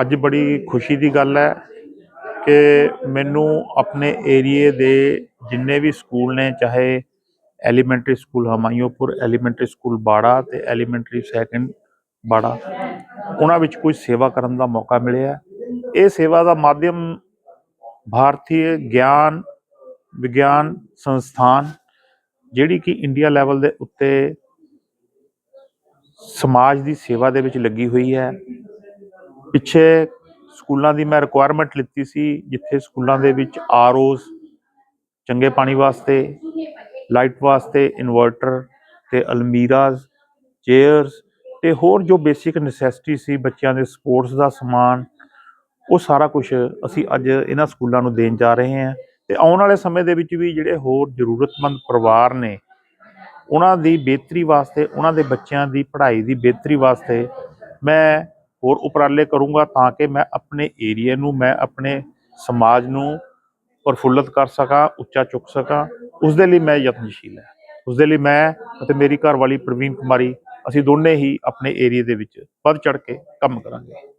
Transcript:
ਅੱਜ ਬੜੀ ਖੁਸ਼ੀ ਦੀ ਗੱਲ ਹੈ ਕਿ ਮੈਨੂੰ ਆਪਣੇ ਏਰੀਏ ਦੇ ਜਿੰਨੇ ਵੀ ਸਕੂਲ ਨੇ, ਚਾਹੇ elementary school Humayunpur elementary school Bara ਤੇ ਐਲੀਮੈਂਟਰੀ ਸੈਕੰਡ ਬਾੜਾ, ਉਹਨਾਂ ਵਿੱਚ ਕੁਝ ਸੇਵਾ ਕਰਨ ਦਾ ਮੌਕਾ ਮਿਲਿਆ ਇਹ ਸੇਵਾ ਦਾ ਮਾਧਿਅਮ ਭਾਰਤੀ ਗਿਆਨ, ਵਿਗਿਆਨ ਸੰਸਥਾਨ, ਜਿਹੜੀ ਕਿ ਇੰਡੀਆ ਲੈਵਲ ਦੇ ਉੱਤੇ ਸਮਾਜ ਦੀ ਸੇਵਾ ਦੇ ਵਿੱਚ ਲੱਗੀ ਹੋਈ ਹੈ। ਪਿੱਛੇ ਸਕੂਲਾਂ ਦੀ ਮੈਂ ਰਿਕੁਆਇਰਮੈਂਟ ਲਿੱਤੀ ਸੀ, ਜਿੱਥੇ ਸਕੂਲਾਂ ਦੇ ਵਿੱਚ ਆਰਓਸ ਚੰਗੇ ਪਾਣੀ ਵਾਸਤੇ ਲਾਈਟ ਵਾਸਤੇ ਇਨਵਰਟਰ ਤੇ ਅਲਮੀਰਾਜ਼ ਚੇਅਰਸ ਤੇ ਹੋਰ ਜੋ ਬੇਸਿਕ ਨੈਸੈਸਿਟੀ ਸੀ ਬੱਚਿਆਂ ਦੇ ਸਪੋਰਟਸ ਦਾ ਸਮਾਨ, ਉਹ ਸਾਰਾ ਕੁਝ ਅਸੀਂ ਅੱਜ ਇਹਨਾਂ ਸਕੂਲਾਂ ਨੂੰ ਦੇਣ ਜਾ ਰਹੇ ਹਾਂ ਤੇ ਆਉਣ ਵਾਲੇ ਸਮੇਂ ਦੇ ਵਿੱਚ ਵੀ ਜਿਹੜੇ ਹੋਰ ਜ਼ਰੂਰਤਮੰਦ ਪਰਿਵਾਰ ਨੇ, ਉਹਨਾਂ ਦੀ ਬਿਹਤਰੀ ਵਾਸਤੇ, ਉਹਨਾਂ ਦੇ ਬੱਚਿਆਂ ਦੀ ਪੜ੍ਹਾਈ ਦੀ ਬਿਹਤਰੀ ਵਾਸਤੇ ਮੈਂ ਹੋਰ ਉਪਰਾਲੇ ਕਰੂੰਗਾ ਤਾਂ ਕਿ ਮੈਂ ਆਪਣੇ ਏਰੀਆ ਨੂੰ, ਮੈਂ ਆਪਣੇ ਸਮਾਜ ਨੂੰ ਪ੍ਰਫੁੱਲਤ ਕਰ ਸਕਾਂ, ਉੱਚਾ ਚੁੱਕ ਸਕਾਂ। ਉਸ ਦੇ ਲਈ ਮੈਂ ਯਤਨਸ਼ੀਲ ਹਾਂ। ਉਸ ਦੇ ਲਈ ਮੈਂ ਅਤੇ ਮੇਰੀ ਘਰਵਾਲੀ ਪ੍ਰਵੀਨ ਕੁਮਾਰੀ, ਅਸੀਂ ਦੋਨੇ ਹੀ ਆਪਣੇ ਏਰੀਆ ਦੇ ਵਿੱਚ ਵੱਧ ਚੜ ਕੇ ਕੰਮ ਕਰਾਂਗੇ।